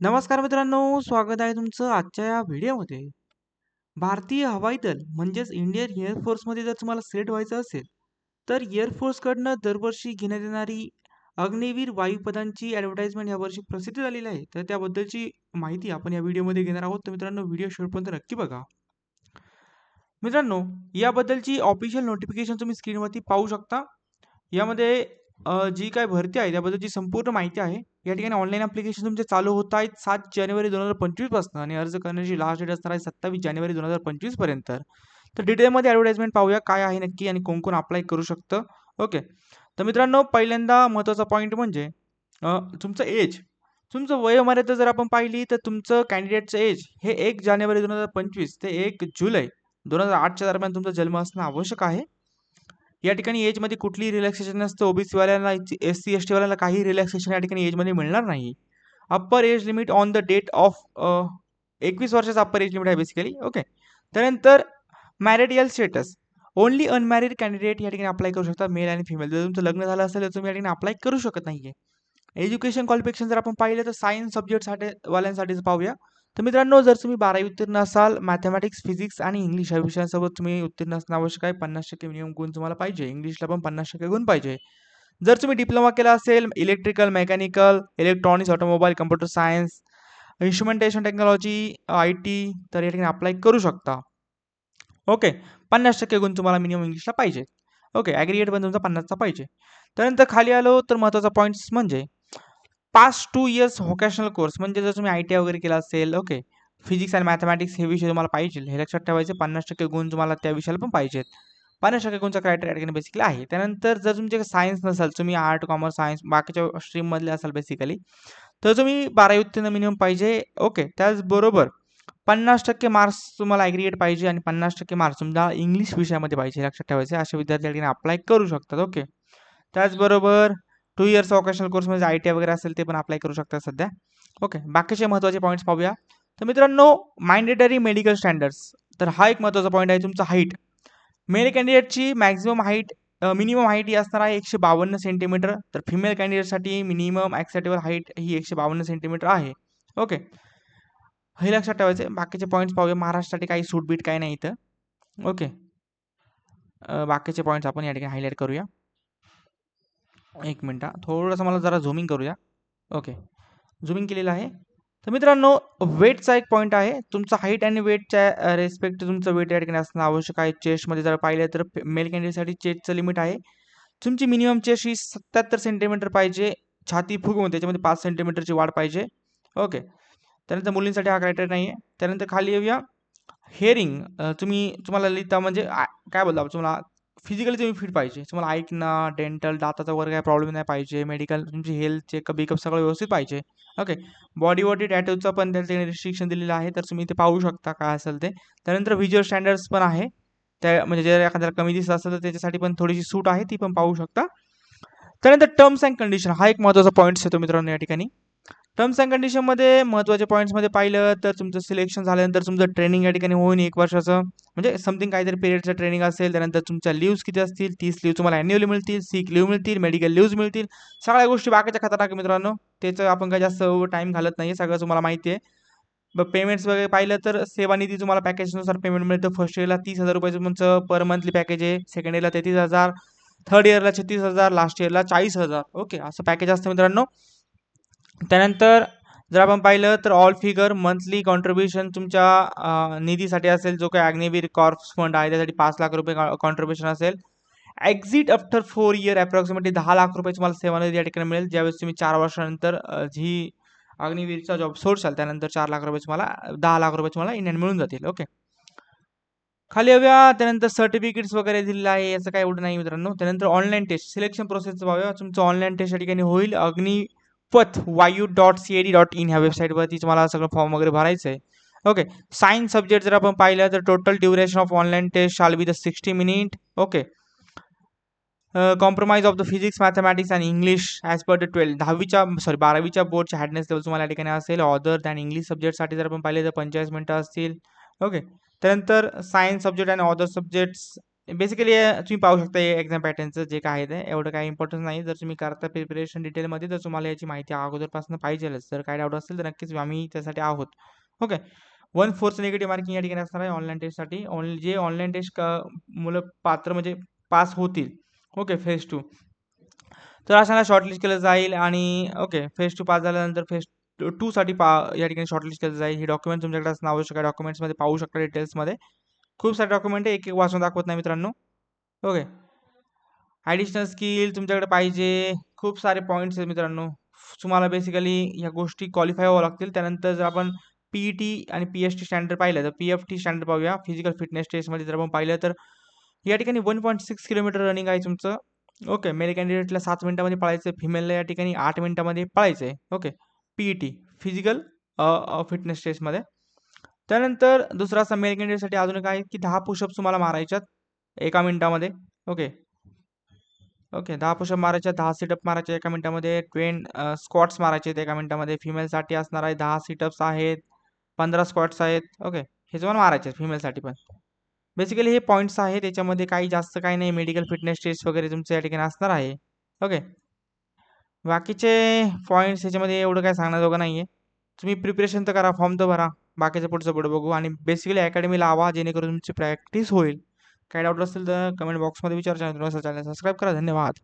नमस्कार मित्रांनो, स्वागत आहे तुमचं आजच्या या व्हिडिओमध्ये. भारतीय हवाई दल म्हणजेच इंडियन एअरफोर्समध्ये जर तुम्हाला सिलेक्ट व्हायचं असेल, तर एअरफोर्सकडनं दरवर्षी घेण्यात येणारी अग्निवीर वायुपदांची ॲडव्हर्टाइजमेंट यावर्षी प्रसिद्ध झालेली आहे. तर त्याबद्दलची माहिती आपण या व्हिडिओमध्ये घेणार आहोत. तर मित्रांनो व्हिडिओ शेवटपर्यंत नक्की बघा. मित्रांनो, याबद्दलची ऑफिशियल नोटिफिकेशन तुम्ही स्क्रीनवरती पाहू शकता. यामध्ये अ, जी काही भरती आहे त्याबद्दलची संपूर्ण माहिती आहे. या ठिकाणी ऑनलाईन ॲप्लिकेशन तुमचे चालू होत आहेत 7 जानेवारी 2025 पासून आणि अर्ज करण्याची लास्ट डेट असणार आहे 27 जानेवारी 2025 पर्यंत. तर डिटेलमध्ये ॲडव्हर्टाइजमेंट पाहूया काय आहे नक्की आणि कोण-कोण अप्लाय करू शकतं. ओके. तर मित्रांनो पहिल्यांदा महत्त्वाचा पॉइंट म्हणजे अ, तुमचं एज. तुमचं वयोमर्यादा जर आपण पाहिली तर तुमचं कॅन्डिडेटचं एज हे 1 जानेवारी 2025 ते 1 जुलै दोन हजार आठच्या दरम्यान तुमचा जन्म असणं आवश्यक आहे. या ठिकाणी एजमध्ये कुठलीही रिलॅक्सेशन नसतं. ओबीसीवाल्यांना, एस-सी, एस-टीवाल्यांना काही रिलॅक्सेशन या ठिकाणी एजमध्ये मिळणार नाही. Upper age limit on the date of एकवीस 21 वर्षाचा अप्पर एज लिमिट आहे बेसिकली. ओके. त्यानंतर marital status. Only unmarried candidate या ठिकाणी अप्लाय करू शकतात मेल आणि फिमेल. जर तुमचं लग्न झालं असेल तर तुम्ही या ठिकाणी अप्लाय करू शकत नाही आहे एज्युकेशन क्वालिफिकेशन जर आपण पाहिलं तर सायन्स सब्जेक्टसाठी वाल्यांसाठीच पाहूया. तर मित्रांनो जर तुम्ही 12वी उत्तीर्ण असाल, मॅथेमॅटिक्स, फिजिक्स आणि इंग्लिश या विषयांसोबत तुम्ही उत्तीर्ण असणं आवश्यक आहे. 50% मिनिमम गुण तुम्हाला पाहिजे. इंग्लिशला पण 50% गुण पाहिजे. जर तुम्ही डिप्लोमा केला असेल electrical, mechanical, electronics, automobile, computer science, instrumentation technology, IT तर या ठिकाणी अप्लाय करू शकता. ओके. 50% गुण तुम्हाला मिनिमम इंग्लिशला पाहिजे. ओके. ॲग्रीगेट पण तुमचा पन्नासचा पाहिजे. त्यानंतर खाली आलो तर महत्त्वाचा पॉईंट्स म्हणजे past two years vocational course म्हणजे जर तुम्ही आय-टी-आय वगैरे केला असेल, ओके. फिजिक्स आणि मॅथमॅटिक्स हे विषय तुम्हाला पाहिजे. हे लक्षात ठेवायचे 50% गुण तुम्हाला त्या विषयाला पण पाहिजेत. 50% गुणचा क्रायटेरिया या ठिकाणी बेसिकली आहे. त्यानंतर जर तुमचे सायन्स नसाल, तुम्ही आर्ट, कॉमर्स, सायन्स बाकीच्या स्ट्रीममधले असाल बेसिकली, तर तुम्ही 12वी उत्तीर्ण मिनिमम पाहिजे. ओके. त्याचबरोबर 50% मार्क्स तुम्हाला ॲग्रिगेट पाहिजे आणि 50% मार्क्स तुम्हाला इंग्लिश विषयामध्ये पाहिजे. लक्षात ठेवायचे. असे विद्यार्थी ठिकाणी अप्लाय करू शकतात. ओके. त्याचबरोबर टू इयर्स व्होकेशनल कोर्समध्ये आय-टी-आय वगैरे असेल ते पण अप्लाय करू शकता सध्या. ओके. बाकीचे महत्त्वाचे पॉईंट्स पाहूया. तर मित्रांनो मॅन्डेटरी मेडिकल स्टँडर्ड्स. तर हा एक महत्त्वाचा पॉईंट आहे तुमचा हाईट. मेल कॅन्डिडेटची मॅक्झिमम हाईट मिनिमम हाईट ही असणार आहे 152 सेंटीमीटर. तर फिमेल कॅन्डिडेटसाठी मिनिमम ॲक्सेप्टेबल हाईट ही 152 सेंटीमीटर आहे. ओके. हे लक्षात ठेवायचे बाकीचे पॉईंट्स पाहूया. महाराष्ट्रासाठी काही सूट-बीट काही नाही इथं. ओके. बाकीचे पॉईंट्स आपण या ठिकाणी हायलाईट करूया. एक मिनटा थोडंसं मला जरा झूमिंग करूया. ओके. झूमिंग केलेलं आहे. तर मित्रांनो वेटचा एक पॉईंट आहे. तुमचा हाईट आणि वेटच्या रेस्पेक्ट तुमचं वेट या ठिकाणी असणं आवश्यक आहे. चेस्टमध्ये जर पाहिलं तर मेल कॅन्डिडेटसाठी चेस्टचं लिमिट आहे. तुमची मिनिमम चेस्ट ही 77 सेंटीमीटर पाहिजे. छाती फुगवून त्याच्यामध्ये पाच सेंटीमीटरची वाढ पाहिजे. ओके. त्यानंतर मुलींसाठी हा क्रायटेरिया आहे त्यानंतर खाली येऊया. हेअरिंग तुम्ही तुम्हाला लिहिता म्हणजे काय बोलतो तुम्हाला फिजिकली तुम्ही फिट पाहिजे. तुम्हाला ऐकणं, डेंटल, दाताचा वगैरे काही प्रॉब्लेम नाही पाहिजे. मेडिकल तुमची हेल्थ चेकअप बिकअप सगळं व्यवस्थित पाहिजे. ओके. बॉडीवरती टॅटूचं पण त्याने रिस्ट्रिक्शन दिलेलं आहे. तर तुम्ही इथे पाहू शकता काय असेल ते. त्यानंतर व्हिज्युअल स्टँडर्ड्स पण आहे. त्या म्हणजे जर एखाद्याला कमी दिसत असेल तर त्याच्यासाठी पण थोडीशी सूट आहे. ती पण पाहू शकता. त्यानंतर टर्म्स अँड कंडिशन हा एक महत्त्वाचा पॉईंट्स येतो मित्रांनो या ठिकाणी. टर्म्स अँड कंडिशनमध्ये महत्त्वाच्या पॉईंट्समध्ये पाहिलं तर तुमचं सिलेक्शन झाल्यानंतर तुमचं ट्रेनिंग या ठिकाणी होईल एक वर्षाचं. म्हणजे समथिंग काहीतरी पिरियडचं ट्रेनिंग असेल. त्यानंतर तुमच्या लिव्ज किती असतील? तीस लिव्ह तुम्हाला ॲन्युअली मिळतील, सीक लिव्ह मिळतील, मेडिकल लिव्ज मिळतील. सगळ्या गोष्टी बाकीच्या खतरनाक मित्रांनो. त्याचं आपण काही जास्त टाईम घालत नाही सगळं तुम्हाला माहिती आहे. मग पेमेंट्स वगैरे पाहिलं तर सेवानिधी तुम्हाला पॅकेजनुसार पेमेंट मिळतं. फर्स्ट इयरला तीस हजार रुपये तुमचं पर मंथली पॅकेज आहे. सेकंड इयरला 33,000, थर्ड इयरला 36,000, लास्ट इयरला चाळीस हजार ओके. असं पॅकेज असतं मित्रांनो. त्यानंतर जर आपण पाहिलं तर ऑल फिगर मंथली कॉन्ट्रिब्युशन तुमच्या निधीसाठी असेल. जो काही अग्निवीर कॉर्प्स फंड आहे त्यासाठी पाच लाख रुपये कॉन्ट्रिब्युशन असेल. Exit after four year approximately दहा लाख रुपये तुम्हाला सेवानिधी या ठिकाणी मिळेल. ज्यावेळेस तुम्ही चार वर्षानंतर जी अग्निवीरचा जॉब सोडशाल त्यानंतर चार लाख रुपये तुम्हाला दहा लाख रुपये तुम्हाला इंडियन मिळून जातील. ओके. खाली हव्या त्यानंतर सर्टिफिकेट्स वगैरे दिलेलं आहे. याचं काही एवढं नाही मित्रांनो. त्यानंतर ऑनलाईन टेस्ट सिलेक्शन प्रोसेसचं पाहूया. तुमचं ऑनलाईन टेस्ट या ठिकाणी होईल. पथ वायू डॉट सी-ए-डी डॉट इन ह्या वेबसाईटवरती तुम्हाला सगळं फॉर्म वगैरे भरायचं आहे. ओके. सायन्स सब्जेक्ट जर आपण पाहिलं तर total duration of online test shall be the 60 minute. Okay. Compromise of the physics, mathematics and English as per the 12 10वीच्या सॉरी 12वीच्या बोर्डच्या हॅडनेस लेवल तुम्हाला या ठिकाणी असेल. अदर दॅन इंग्लिश सब्जेक्टसाठी जर आपण पाहिले तर पंचेचाळीस मिनटं असतील. ओके. त्यानंतर science subject and other subjects basically तुम्ही पाहू शकता एक्झाम पॅटर्नचं जे काय आहे ते एवढं काही इम्पॉर्टन्स नाही. जर तुम्ही करता प्रिपरेशन डिटेलमध्ये तर तुम्हाला याची माहिती अगोदरपासून पाहिजेलच. जर काय डाऊट असेल तर नक्कीच आम्ही त्यासाठी आहोत. Okay one fourth negative marking या ठिकाणी असणार आहे ऑनलाईन टेस्टसाठी ऑन जे ऑनलाईन टेस्ट मुलं पात्र म्हणजे पास होतील. ओके फेज टू तर अशांना शॉर्टलिस्ट केलं जाईल आणि ओके फेज टू पास झाल्यानंतर फेज टूसाठी पा या ठिकाणी शॉर्टलिस्ट केलं जाईल. ही डॉक्युमेंट तुमच्याकडे असणं आवश्यक आहे. डॉक्युमेंट्समध्ये पाहू शकता डिटेल्समध्ये खूप सारे डॉक्युमेंट आहे एक एक वाचून दाखवत नाही मित्रांनो. ओके ॲडिशनल स्किल तुमच्याकडे पाहिजे. खूप सारे पॉईंट्स आहेत मित्रांनो. तुम्हाला बेसिकली ह्या गोष्टी क्वालिफाय व्हावं लागतील. त्यानंतर जर आपण पी ई टी आणि पी एच टी स्टँडर्ड पाहिलं तर पी एफ टी स्टँडर्ड पाहूया. फिजिकल फिटनेस टेस्टमध्ये जर आपण पाहिलं तर या ठिकाणी one point six kilometre running आहे तुमचं. ओके मेल कॅन्डिडेटला सात मिनिटामध्ये पळायचं आहे फिमेलला या ठिकाणी आठ मिनिटामध्ये पळायचं आहे okay P E T physical fitness टेस्टमध्ये त्यानंतर दुसरा असा मेल कॅन्डिडेटसाठी अजून काय की दहा पुशअप्स तुम्हाला मारायच्यात एका मिनिटामध्ये. ओके ओके दहा पुशअप मारायच्या दहा सिटअप मारायचे एका मिनिटामध्ये. ट्वेन स्क्वॉट्स मारायचे आहेत एका मिनिटामध्ये. फिमेलसाठी असणार आहे दहा सिटअप्स आहेत पंधरा स्क्वॉट्स आहेत. ओके हे तुम्हाला मारायचे आहेत फिमेलसाठी पण. बेसिकली हे पॉईंट्स आहेत त्याच्यामध्ये काही जास्त काही नाही. मेडिकल फिटनेस टेस्ट वगैरे तुमचं या ठिकाणी असणार आहे. ओके बाकीचे पॉईंट्स ह्याच्यामध्ये एवढं काय सांगण्याजोगं नाही आहे तुम्ही प्रिपरेशन तर करा फॉर्म तर भरा. बाकीचं पुढचं पुढं बघू. आणि बेसिकली अकॅडमी लावा जेणेकरून तुमची प्रॅक्टिस होईल. काही डाऊट असेल तर कमेंट बॉक्समध्ये विचार. चॅनल सबस्क्राईब करा. धन्यवाद.